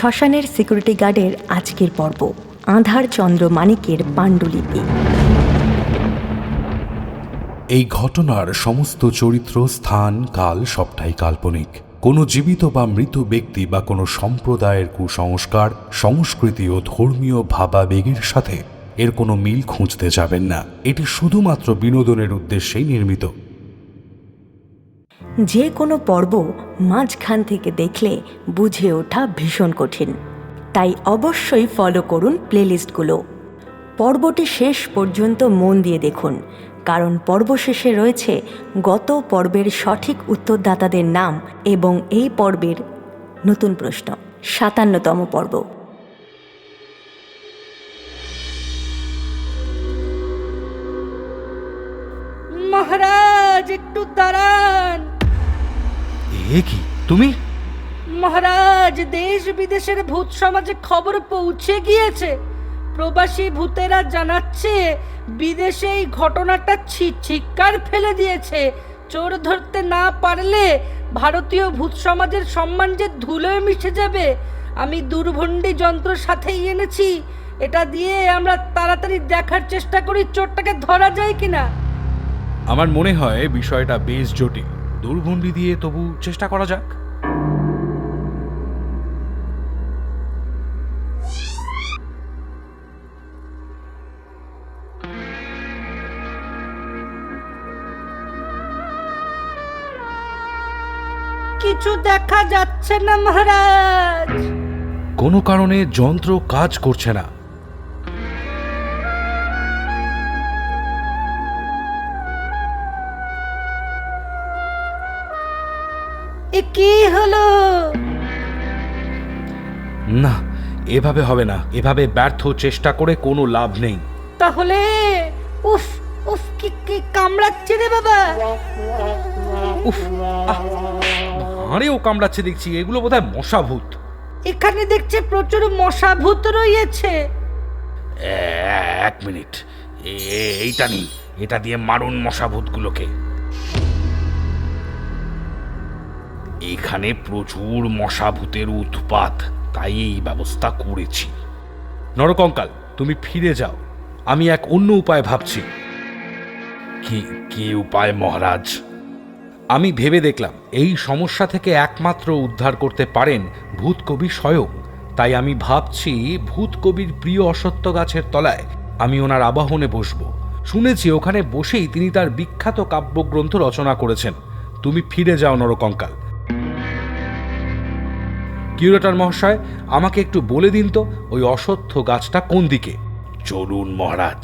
শ্মশানের সিকিউরিটি গার্ডের আজকের পর্ব, আধার চন্দ্র মানিকের পাণ্ডুলিপি। এই ঘটনার সমস্ত চরিত্র, স্থান, কাল সবটাই কাল্পনিক। কোনো জীবিত বা মৃত ব্যক্তি বা কোনো সম্প্রদায়ের কুসংস্কার, সংস্কৃতি ও ধর্মীয় ভাবাবেগের সাথে এর কোনো মিল খুঁজতে যাবেন না। এটি শুধুমাত্র বিনোদনের উদ্দেশ্যেই নির্মিত। যে কোনো পর্ব মাঝখান থেকে দেখলে বুঝে ওঠা ভীষণ কঠিন। তাই অবশ্যই ফলো করুন প্লেলিস্টগুলো পর্বটি শেষ পর্যন্ত মন দিয়ে দেখুন, কারণ পর্ব শেষে রয়েছে গত পর্বের সঠিক উত্তরদাতাদের নাম এবং এই পর্বের নতুন প্রশ্ন, সাতান্নতম পর্ব। মহারাজ, একটু দাঁড়ান। এ কি? তুমি? মহারাজ দেশ বিদেশের ভূত সমাজে খবর পৌঁছে গিয়েছে। প্রবাসী ভূতেরা জানাচ্ছে বিদেশে এই ঘটনাটা ছিচিকার ফেলে দিয়েছে। চোর ধরতে না পারলে ভারতীয় ভূত সমাজের সম্মান যে ধুলোয় মিশে যাবে আমি দুর্ভণ্ডী যন্ত্র সাথেই এনেছি। এটা দিয়ে আমরা তাড়াতাড়ি দেখার চেষ্টা করি চোরটাকে ধরা যায় কিনা। আমার মনে হয় বিষয়টা বেশ জটিল। দুর্ভণ্ডি দিয়ে তবু চেষ্টা করা যাক। কিছু দেখা যাচ্ছে না মহারাজ। কোনো কারণে যন্ত্র কাজ করছে না। এ কি হলো? না এভাবে হবে না। এভাবে ব্যর্থ চেষ্টা করে কোনো লাভ নেই। তাহলে উফ উফ কি কি কামড়াচ্ছে রে বাবা? উফ আহ, ভাঁড়েও কামড়াচ্ছে দেখছি। এগুলো বোধহয় মশা ভূত এখানে দেখছে প্রচুর মশা ভূত রয়েছে এক মিনিট। এইটা নিন। এটা দিয়ে মারুন মশা ভূতগুলোকে এখানে প্রচুর মশা ভূতের উৎপাত, তাই এই ব্যবস্থা করেছি। নরকঙ্কাল, তুমি ফিরে যাও। আমি এক অন্য উপায় ভাবছি। কি কি উপায় মহারাজ? আমি ভেবে দেখলাম, এই সমস্যা থেকে একমাত্র উদ্ধার করতে পারেন ভূত কবি স্বয়ং। তাই আমি ভাবছি ভূত কবির প্রিয় অসত্য গাছের তলায় আমি ওনার আবাহনে বসবো। শুনেছি, ওখানে বসেই তিনি তার বিখ্যাত কাব্যগ্রন্থ রচনা করেছেন। তুমি ফিরে যাও নরকঙ্কাল। কিউরেটর মহাশয় আমাকে একটু বলে দিন তো ওই অসত্য গাছটা কোন দিকে? চলুন মহারাজ।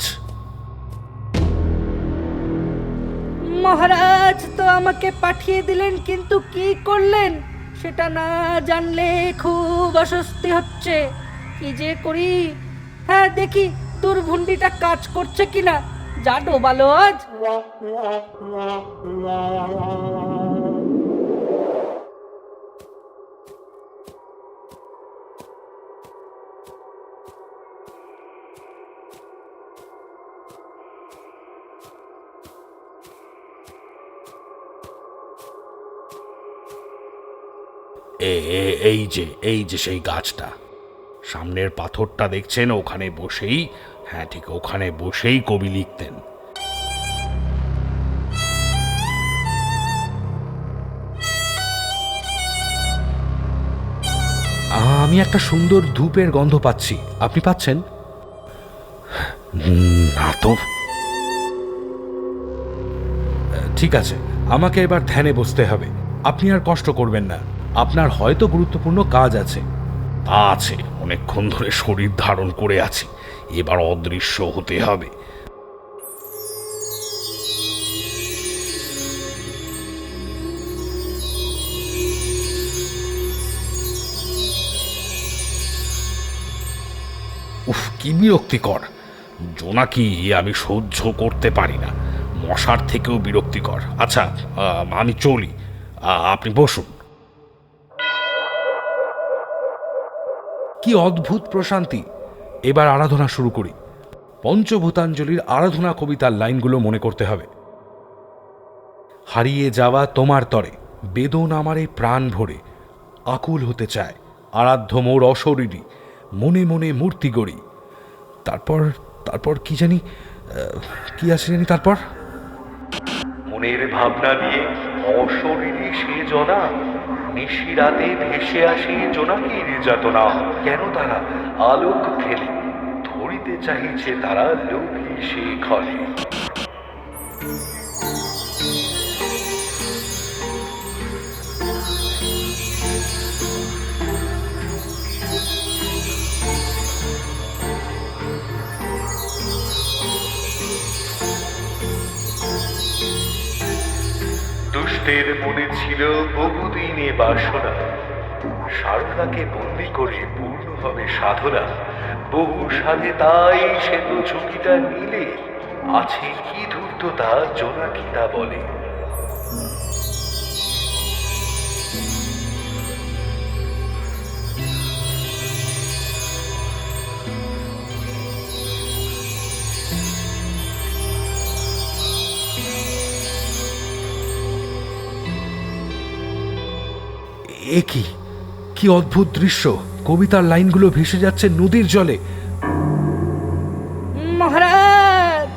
মহারাজ তো আমাকে পাঠিয়ে দিলেন কিন্তু কি করলেন? সেটা না জানলে খুব অস্বস্তি হচ্ছে। কি যে করি? হ্যাঁ দেখি তোর দুর্ভুন্ডিটা কাজ করছে কিনা। যা ডোবালো আজ। এই যে এই যে সেই গাছটা। সামনের পাথরটা দেখছেন ওখানে বসেই হ্যাঁ ঠিক ওখানে বসেই কবি লিখতেন। আমি একটা সুন্দর ধূপের গন্ধ পাচ্ছি। আপনি পাচ্ছেন? না তো। ঠিক আছে আমাকে এবার ধ্যানে বসতে হবে। আপনি আর কষ্ট করবেন না। আপনার হয়তো গুরুত্বপূর্ণ কাজ আছে। তা আছে, অনেকক্ষণ ধরে শরীর ধারণ করে আছি। এবার অদৃশ্য হতে হবে। উফ, কি বিরক্তিকর। জোনাকি আমি সহ্য করতে পারি না। মশার থেকেও বিরক্তিকর। আচ্ছা আমি চলি। আপনি বসুন। কি অদ্ভুত প্রশান্তি। এবার আরাধনা শুরু করি। পঞ্চভূতাঞ্জলির আরাধনা কবিতার লাইনগুলো মনে করতে হবে। হারিয়ে যাওয়া তোমার তরে, বেদন আমারে প্রাণ ভরে, আকুল হতে চায়, আরাধ্য মোর অশরীরী, মনে মনে মূর্তি গড়ি। তারপর তারপর কি জানি কি আছে জানি তারপর? মনের ভাবনা দিয়ে অশরীরী সে জনা নিশিরাতে ভেসে আসে জোনাকির যাতনা। কেন তারা আলোক ফেলে? ধরিতে চাহিছে তারা লোভী সে খলে। দুষ্টের মনে ছিল বহুদিনে বাসনা। সারদাকে বন্দি করে পূর্ণ হবে সাধনা। বহু সাধে তাই সে তো ঝুঁকিটা নিলে। আছে কি ধূর্ততা জোনাকিতা বলে। এ কি? কি অদ্ভুত দৃশ্য। কবিতার লাইনগুলো ভেসে যাচ্ছে নদীর জলে। মহারাজ!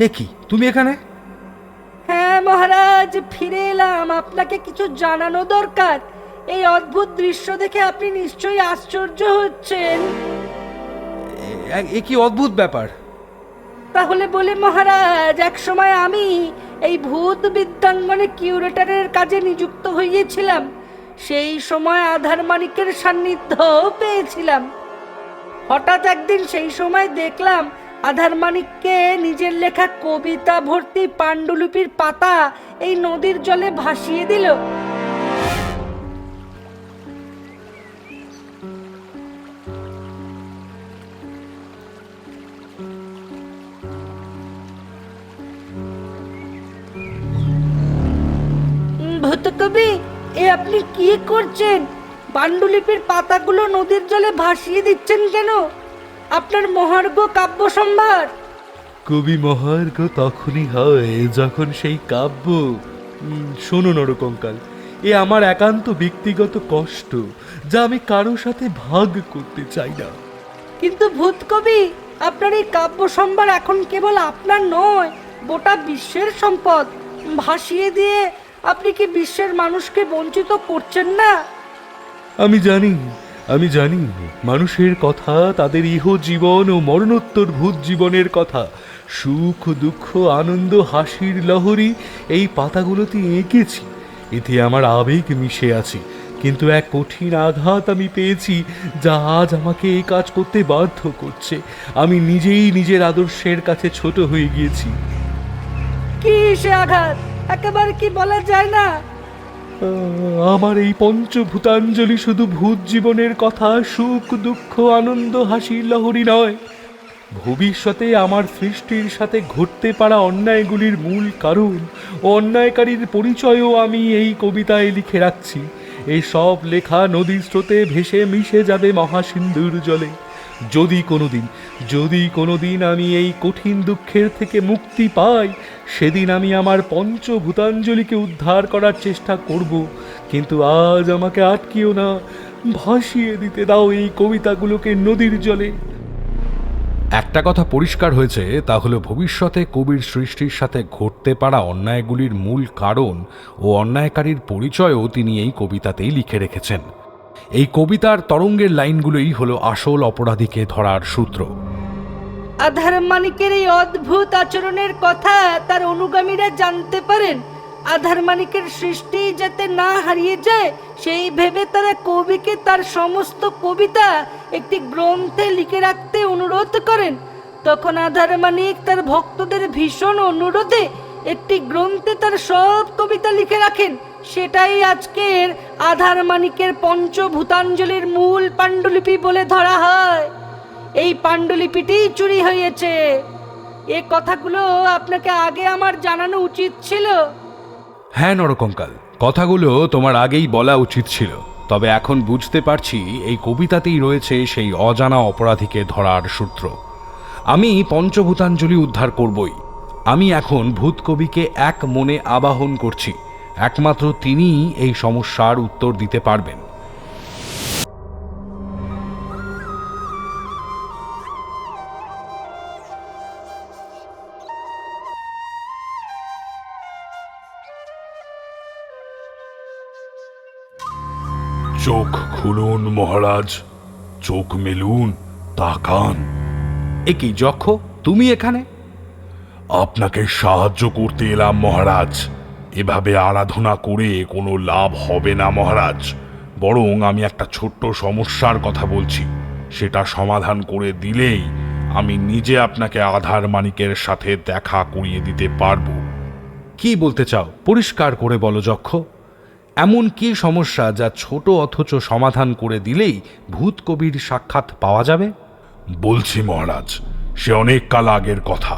এ কি? তুমি এখানে? হ্যাঁ মহারাজ ফিরে এলাম। আপনাকে কিছু জানানো দরকার। এই অদ্ভুত দৃশ্য দেখে আপনি নিশ্চয়ই আশ্চর্য হচ্ছেন। এ- এ কি অদ্ভুত ব্যাপার? তাহলে বলে মহারাজ এক সময় আমি এই ভূত বিদ্যাঙ্গনে কিউরেটারের কাজে নিযুক্ত হইয়েছিলাম। সেই সময় আধার মানিকের সান্নিধ্য পেয়েছিলাম। হঠাৎ একদিন সেই সময় দেখলাম আধার মানিককে নিজের লেখা কবিতা ভর্তি পাণ্ডুলিপির পাতা এই নদীর জলে ভাসিয়ে দিল। ভূতকবি এ আপনি কি করছেন? পাণ্ডুলিপির পাতাগুলো নদীর জলে ভাসিয়ে দিচ্ছেন কেন? আপনার মহার্ঘ কাব্য সম্ভার। কবি মহার্ঘ তখনই হয় যখন সেই কাব্য শোনো নরকঙ্কাল এ আমার একান্ত ব্যক্তিগত কষ্ট যা আমি কারও সাথে ভাগ করতে চাই না। কিন্তু ভূত কবি আপনার এই কাব্য সম্ভার এখন কেবল আপনার নয় গোটা বিশ্বের সম্পদ। ভাসিয়ে দিয়ে আপনি কি বিশ্বের মানুষকে বঞ্চিত করছেন না? আমি জানি আমি জানি মানুষের কথা তাদের ইহ জীবন ও মরণোত্তর ভূত জীবনের কথা। সুখ দুঃখ আনন্দ হাসির লহরী এই পাতাগুলোতে এঁকেছি। এতে আমার আবেগ মিশে আছে। কিন্তু এক কঠিন আঘাত আমি পেয়েছি যা আজ আমাকে এই কাজ করতে বাধ্য করছে। আমি নিজেই নিজের আদর্শের কাছে ছোট হয়ে গিয়েছি। কি সে আঘাত? একেবারে কি বলা যায় না? আমার এই পঞ্চভূতাঞ্জলি শুধু ভূত জীবনের কথা, সুখ, দুঃখ, আনন্দ, হাসি, লহরী নয়। ভবিষ্যতে আমার সৃষ্টির সাথে ঘটতে পারা অন্যায়গুলির মূল কারণ, অন্যায়কারীর পরিচয়ও আমি এই কবিতায় লিখে রাখছি। এই সব লেখা নদীর স্রোতে ভেসে মিশে যাবে মহাসিন্ধুর জলে। যদি কোনোদিন যদি কোনোদিন আমি এই কঠিন দুঃখের থেকে মুক্তি পাই সেদিন আমি আমার পঞ্চভূতাঞ্জলিকে উদ্ধার করার চেষ্টা করব, কিন্তু আজ আমাকে আটকিও না। ভাসিয়ে দিতে দাও এই কবিতাগুলোকে নদীর জলে। একটা কথা পরিষ্কার হয়েছে, তা হলো ভবিষ্যতে কবির সৃষ্টির সাথে ঘটতে পারা অন্যায়গুলির মূল কারণ ও অন্যায়কারীর পরিচয়ও তিনি এই কবিতাতেই লিখে রেখেছেন। এই কবিতার তরঙ্গের লাইনগুলোই হলো আসল অপরাধীকে ধরার সূত্র। আধার মানিকের এই অদ্ভুত আচরণের কথা তার অনুগামীরা জানতে পারেন। আধার মানিকের সৃষ্টি যাতে না হারিয়ে যায়, সেই ভেবে তারা কবিকে তার সমস্ত কবিতা একটি গ্রন্থে লিখে রাখতে অনুরোধ করেন। তখন আধার মানিক তার ভক্তদের ভীষণ অনুরোধে একটি গ্রন্থে তার সব কবিতা লিখে রাখেন। সেটাই আজকের আধার মানিকের পঞ্চভূতাঞ্জলির মূল পাণ্ডুলিপি বলে ধরা হয়। এই পাণ্ডুলিপিটি চুরি হয়েছে। এ কথাগুলো আপনাকে আগে আমার জানানো উচিত ছিল। হ্যাঁ নরকঙ্কাল, কথাগুলো তোমার আগেই বলা উচিত ছিল। তবে এখন বুঝতে পারছি এই কবিতাতেই রয়েছে সেই অজানা অপরাধীকে ধরার সূত্র। আমি পঞ্চভূতাঞ্জলি উদ্ধার করবই। আমি এখন ভূত কবিকে এক মনে আবাহন করছি। একমাত্র তিনিই এই সমস্যার উত্তর দিতে পারবেন। খুলুন মহারাজ চোখ মেলুন তাকান। এ কি যক্ষ তুমি এখানে? আপনাকে সাহায্য করতে এলাম মহারাজ। এভাবে আরাধনা করে কোনো লাভ হবে না মহারাজ। বরং আমি একটা ছোট্ট সমস্যার কথা বলছি। সেটা সমাধান করে দিলেই আমি নিজে আপনাকে আধার মানিকের সাথে দেখা করিয়ে দিতে পারব। কি বলতে চাও? পরিষ্কার করে বলো যক্ষ। এমন কি সমস্যা যা ছোট অথচ সমাধান করে দিলেই ভূত কবির সাক্ষাৎ পাওয়া যাবে? বলছি মহারাজ, সে অনেক কাল আগের কথা।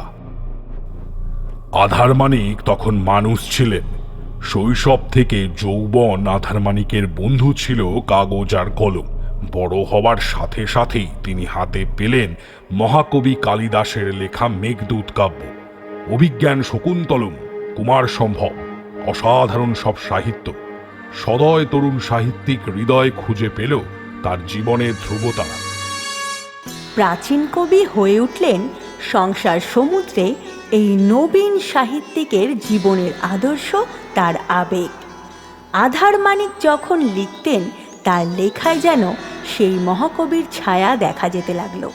আধার মানিক তখন মানুষ ছিলেন। শৈশব থেকে যৌবন আধার মানিকের বন্ধু ছিল কাগজ আর কলম। বড় হবার সাথে সাথেই তিনি হাতে পেলেন মহাকবি কালিদাসের লেখা মেঘদূত কাব্য। অভিজ্ঞান শকুন্তলম, কুমার সম্ভব, অসাধারণ সব সাহিত্য। সদয় তরুণ সাহিত্যিক হৃদয় খুঁজে পেল তার জীবনের ধ্রুবতা। প্রাচীন কবি হয়ে উঠলেন সংসার সমুদ্রে এই নবীন সাহিত্যিকের জীবনের আদর্শ, তার আবেগ। আধার মানিক যখন লিখতেন, তার লেখায় যেন সেই মহাকবির ছায়া দেখা যেতে লাগল।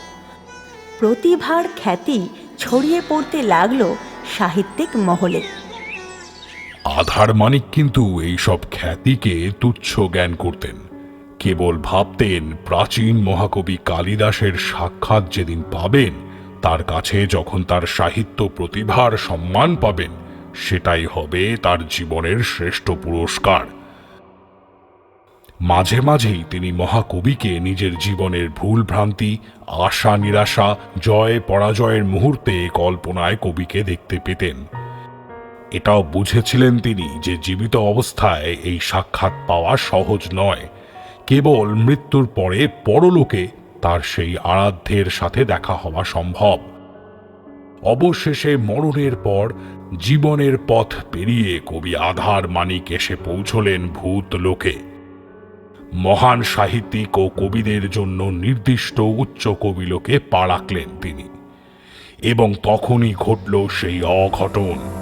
প্রতিভার খ্যাতি ছড়িয়ে পড়তে লাগল সাহিত্যিক মহলে। আধার মানিক কিন্তু এইসব খ্যাতিকে তুচ্ছ জ্ঞান করতেন। কেবল ভাবতেন প্রাচীন মহাকবি কালিদাসের সাক্ষাৎ যেদিন পাবেন, তার কাছে যখন তার সাহিত্য প্রতিভার সম্মান পাবেন, সেটাই হবে তার জীবনের শ্রেষ্ঠ পুরস্কার। মাঝে মাঝেই তিনি মহাকবিকে নিজের জীবনের ভুল ভ্রান্তি, আশা নিরাশা, জয় পরাজয়ের মুহূর্তে কল্পনায় কবিকে দেখতে পেতেন। এটাও বুঝেছিলেন তিনি যে জীবিত অবস্থায় এই সাক্ষাৎ পাওয়া সহজ নয়। কেবল মৃত্যুর পরে পরলোকে তার সেই আরাধ্যের সাথে দেখা হওয়া সম্ভব। অবশেষে মরণের পর জীবনের পথ পেরিয়ে কবি আধার মানিক এসে পৌঁছলেন ভূত লোকে মহান সাহিত্যিক ও কবিদের জন্য নির্দিষ্ট উচ্চ কবিলোকে পা রাখলেন তিনি। এবং তখনই ঘটল সেই অঘটন।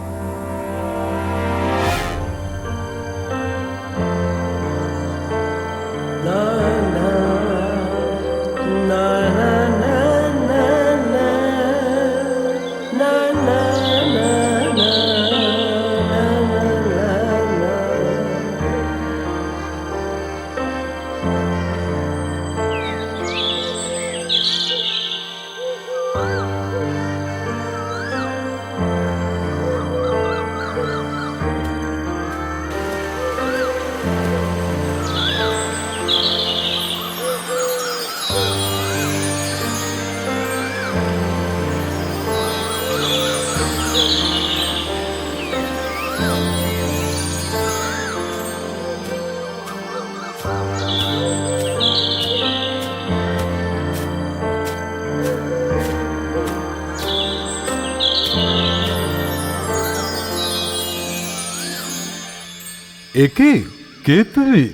একে? কে তুমি?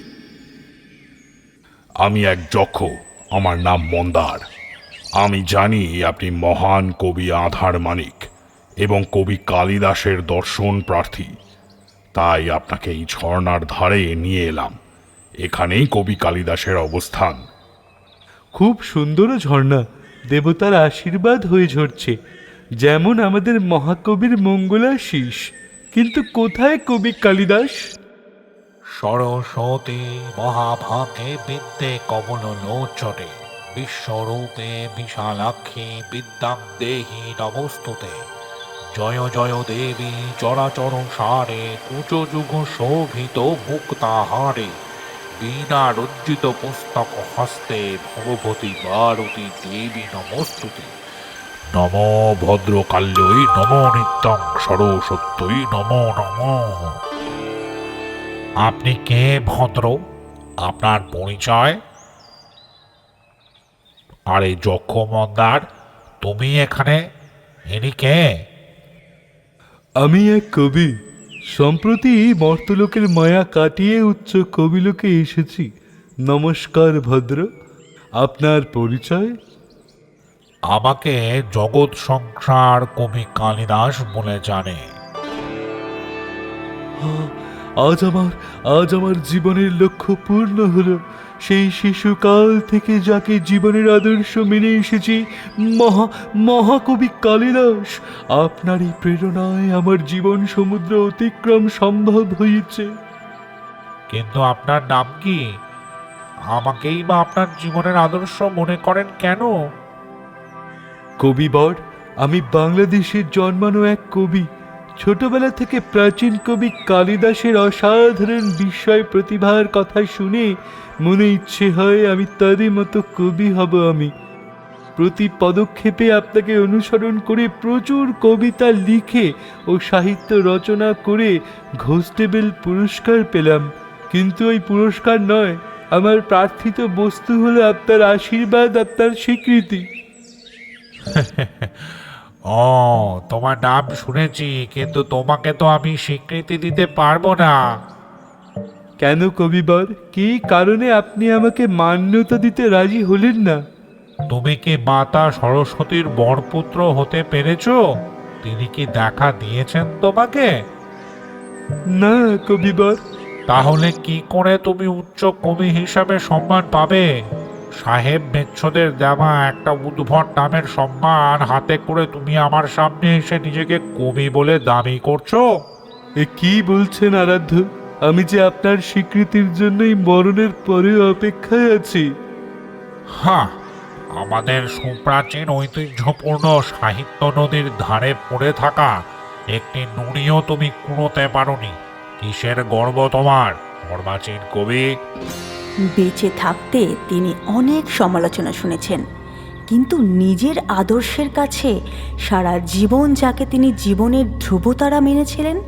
আমি এক যক্ষ আমার নাম মন্দার। আমি জানি আপনি মহান কবি আধার মানিক এবং কবি কালিদাসের দর্শন প্রার্থী। তাই আপনাকে এই ঝর্ণার ধারে নিয়ে এলাম। এখানেই কবি কালিদাসের অবস্থান। খুব সুন্দর ঝর্ণা। দেবতার আশীর্বাদ হয়ে ঝরছে। যেমন আমাদের মহাকবির মঙ্গলাশীষ কিন্তু কোথায় কবি কালিদাস? সরস্বতী মহাভাগে বিদ্যে কমল লোচনে বিশ্বরূপে বিশালাক্ষী বিদ্যাং দেহি নমস্তুতে। জয় জয় দেবী চরাচর সারে, কুচ যুগ শোভিত মুক্তাহারে বীণা রঞ্জিত পুস্তক হস্তে, ভগবতী ভারতী দেবী নমস্তুতে। নম ভদ্রকাল্যই নম নিত্যং সরস্বত্যই নম নম। আপনি কে ভদ্র? আপনার পরিচয়? আরে যক্ষ মন্দার তুমি এখানে? ইনি কে? আমি এক কবি। সম্প্রতি মর্তলোকের মায়া কাটিয়ে উচ্চ কবিলোকে এসেছি। নমস্কার ভদ্র। আপনার পরিচয়? আমাকে জগৎ সংসার কবি কালিদাস বলে জানে। আজ আমার আজ আমার জীবনের লক্ষ্য পূর্ণ হলো। সেই শিশুকাল থেকে যাকে জীবনের আদর্শ মেনে এসেছি মহা মহাকবি কালিদাস আপনার এই প্রেরণায় আমার জীবন সমুদ্র অতিক্রম সম্ভব হয়েছে। কিন্তু আপনার নাম কি? আমাকেই বা আপনার জীবনের আদর্শ মনে করেন কেন? কবিবর আমি বাংলাদেশের জন্মানো এক কবি। ছোটবেলা থেকে প্রাচীন কবি কালিদাসের অসাধারণ বিস্ময় প্রতিভার কথা শুনে মনে ইচ্ছে হয় আমি তারই মতো কবি হব আমি। প্রতি পদক্ষেপে আপনাকে অনুসরণ করে প্রচুর কবিতা লিখে ও সাহিত্য রচনা করে ঘোষটেবেল পুরস্কার পেলাম। কিন্তু ওই পুরস্কার নয়, আমার প্রার্থিত বস্তু হলো আপনার আশীর্বাদ, আপনার স্বীকৃতি। ও তোমার নাম শুনেছি কিন্তু তোমাকে তো আমি স্বীকৃতি দিতে পারব না। কেন কবিবর? কী কারণে আপনি আমাকে মান্যতা দিতে রাজি হলেন না? তুমি কি মাতা সরস্বতীর বরপুত্র হতে পেরেছ? তিনি কি দেখা দিয়েছেন তোমাকে? না কবিবর। তাহলে কি করে তুমি উচ্চ কবি হিসাবে সম্মান পাবে? সাহেব মেচ্ছদের দেওয়া একটা উদ্ভট নামের সম্মান হাতে করে তুমি আমার সামনে এসে নিজেকে কবি বলে দাবি করছ? এ কি বলছেন আরাধ্য? আমি যে আপনার স্বীকৃতির জন্যই মরণের পরে অপেক্ষায় আছি। হ্যাঁ আমাদের সুপ্রাচীন ঐতিহ্যপূর্ণ সাহিত্য নদীর ধারে পড়ে থাকা একটি নুড়িও তুমি কুড়োতে পারোনি। কিসের গর্ব তোমার অর্বাচীন কবি? বেঁচে থাকতে তিনি অনেক সমালোচনা শুনেছেন। কিন্তু নিজের আদর্শের কাছে সারা জীবন যাকে তিনি জীবনের ধ্রুবতারা মেনেছিলেন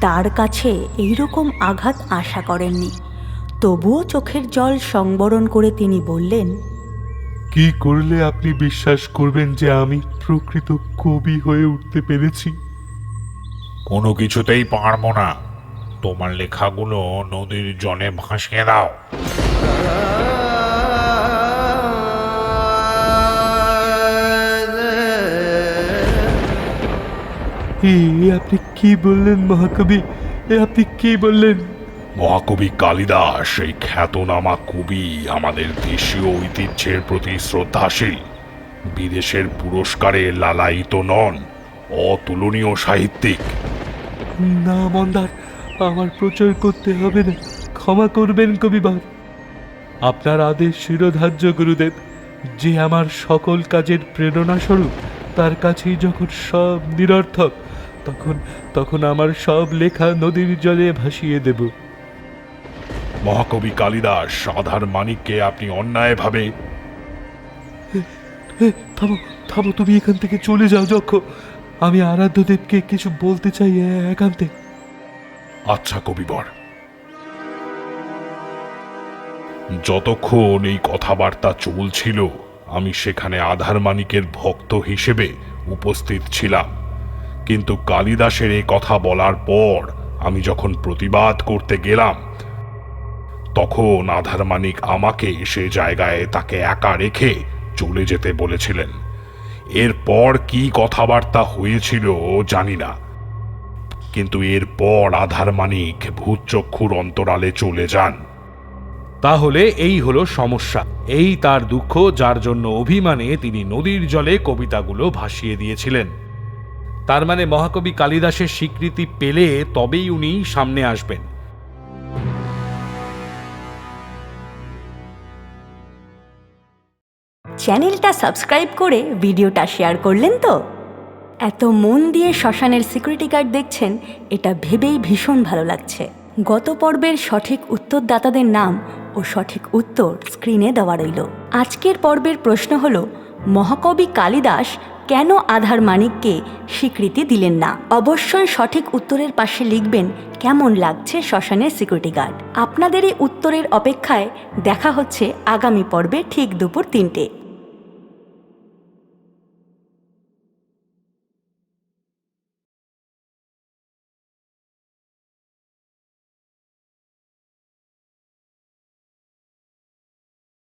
তার কাছে এইরকম আঘাত আশা করেননি। তবুও চোখের জল সংবরণ করে তিনি বললেন কি করলে আপনি বিশ্বাস করবেন যে আমি প্রকৃত কবি হয়ে উঠতে পেরেছি? কোনো কিছুতেই পারব না। তোমার লেখাগুলো নদীর জলে ভাসিয়ে দাও। আপনি কি বললেন মহাকবি? আপনি কি বললেন? মহাকবি কালিদাস এই খ্যাতনামা কবি আমাদের দেশীয় ঐতিহ্যের প্রতি শ্রদ্ধাশীল। বিদেশের পুরস্কারে লালায়িত নন অতুলনীয় সাহিত্যিক। না মন্দার আমার প্রচার করতে হবে না। ক্ষমা করবেন কবিবার আপনার আদেশ শিরোধার্য গুরুদেব। যে আমার সকল কাজের প্রেরণা স্বরূপ তার কাছেই যখন সব নিরর্থক তখন তখন আমার সব লেখা নদীর জলে ভাসিয়ে দেব। মহাকবি কালিদাস আধার মানিককে আপনি অন্যায়ভাবে থামো থামো তুমি এখান থেকে চলে যাও যক্ষ। আমি আরাধ্যদেবকে কিছু বলতে চাই একান্তে। আচ্ছা কবিবর। যতক্ষণ এই কথাবার্তা চলছিল, আমি সেখানে আধার মানিকের ভক্ত হিসেবে উপস্থিত ছিলাম। কিন্তু কালিদাসের এই কথা বলার পর আমি যখন প্রতিবাদ করতে গেলাম, তখন আধার মানিক আমাকে সে জায়গায় তাকে একা রেখে চলে যেতে বলেছিলেন। এরপর কি কথাবার্তা হয়েছিল জানি না। কিন্তু এরপর আধার মানিক ভূতচক্ষুর অন্তরালে চলে যান। তাহলে এই হলো সমস্যা। এই তার দুঃখ যার জন্য অভিমানে তিনি নদীর জলে কবিতাগুলো ভাসিয়ে দিয়েছিলেন। তার মানে মহাকবি কালিদাসের স্বীকৃতি পেলে তবেই উনি সামনে আসবেন। চ্যানেলটা সাবস্ক্রাইব করে ভিডিওটা শেয়ার করলেন তো? এত মন দিয়ে শ্মশানের সিকিউরিটি গার্ড দেখছেন, এটা ভেবেই ভীষণ ভালো লাগছে। গত পর্বের সঠিক উত্তরদাতাদের নাম ও সঠিক উত্তর স্ক্রিনে দেওয়া রইল। আজকের পর্বের প্রশ্ন হল, মহাকবি কালিদাস কেন আধার মানিককে স্বীকৃতি দিলেন না? অবশ্যই সঠিক উত্তরের পাশে লিখবেন, কেমন লাগছে শ্মশানের সিকিউরিটি গার্ড আপনাদের এই উত্তরের অপেক্ষায় দেখা হচ্ছে আগামী পর্বে ঠিক দুপুর তিনটে।